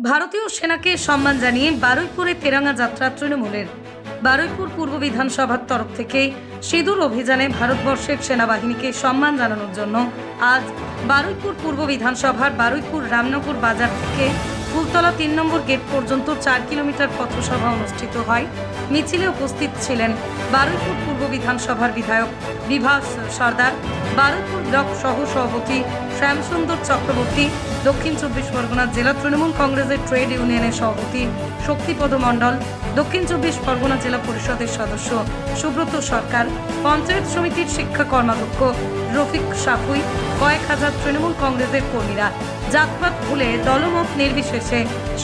ভারতীয় সেনাকে সম্মান জানিয়ে বারুইপুরে তেরাঙ্গা যাত্রা তৃণমূলের। বারুইপুর পূর্ব বিধানসভার তরফ থেকে সিঁদুর অভিযানে ভারতবর্ষের সেনাবাহিনীকে সম্মান জানানোর জন্য আজ বারুইপুর পূর্ব বিধানসভার বারুইপুর রামনগর বাজার থেকে ফুলতলা তিন নম্বর গেট পর্যন্ত চার কিলোমিটার পথসভা অনুষ্ঠিত হয়। মিছিলে উপস্থিত ছিলেন বারুইপুর পূর্ব বিধানসভার বিধায়ক বিভাস সর্দার, বারুইপুর ব্লক সহ সভাপতি শ্যামসুন্দর চক্রবর্তী, দক্ষিণ চব্বিশ পরগনা জেলা তৃণমূল কংগ্রেসের ট্রেড ইউনিয়নের সভাপতি শক্তিপদ মণ্ডল, দক্ষিণ চব্বিশ পরগনা জেলা পরিষদের সদস্য সুব্রত সরকার, পঞ্চায়েত সমিতির শিক্ষা কর্মাধ্যক্ষ রফিক সাফুই, কয়েক হাজার তৃণমূল কংগ্রেসের কর্মীরা। জাতপাত ভুলে দলমত নির্বিশেষে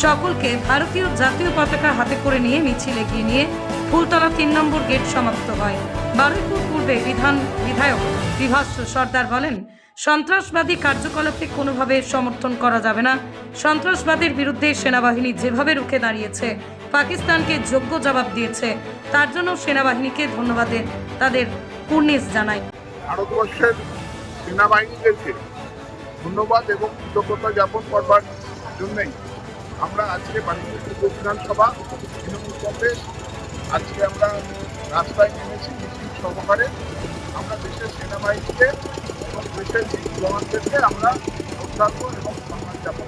সকলকে ভারতীয় জাতীয় পতাকা হাতে করে নিয়ে মিছিল এগিয়ে নিয়ে ফুলতলা তিন নম্বর গেট সমাপ্ত হয়। বারুইপুর পূর্বে বিধান বিধায়ক বিভাস সর্দার বলেন, সন্ত্রাসবাদী কার্যকলাপে কোনোভাবে সমর্থন করা যাবে না। সন্ত্রাসবাদের বিরুদ্ধে সেনাবাহিনী যেভাবে রুখে দাঁড়িয়েছে, পাকিস্তানকে যোগ্য জবাব দিয়েছে, তার জন্য সেনাবাহিনীকে ধন্যবাদের তাদের কুর্নিশ জানাই ভারতবর্ষের সেনাবাহিনীদেরকে ধন্যবাদ এবং কৃতজ্ঞতা জ্ঞাপন করবার জন্যই আমরা আজকে বাণিজ্য বিধানসভা তৃণমূল কংগ্রেস আজকে আমরা রাস্তায় নেমেছি মিছিল সহকারে আমরা দেশের সেনাবাহিনীকে এবং দেশের জওয়ানদেরকে আমরা শ্রদ্ধার্ঘ এবং সম্মান জ্ঞাপন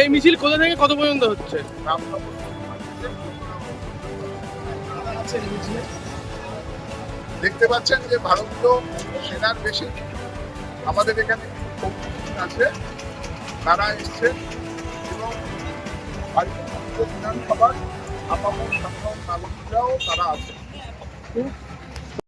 এই মিছিল কোথা থেকে কত পর্যন্ত হচ্ছে? দেখতে পাচ্ছেন যে ভারতীয় সেনার বেশি। আমাদের এখানে আছে। তারা এসছেন এবং বিধানসভার আপামর সাধারণ নাগরিকরাও তারা আছেন।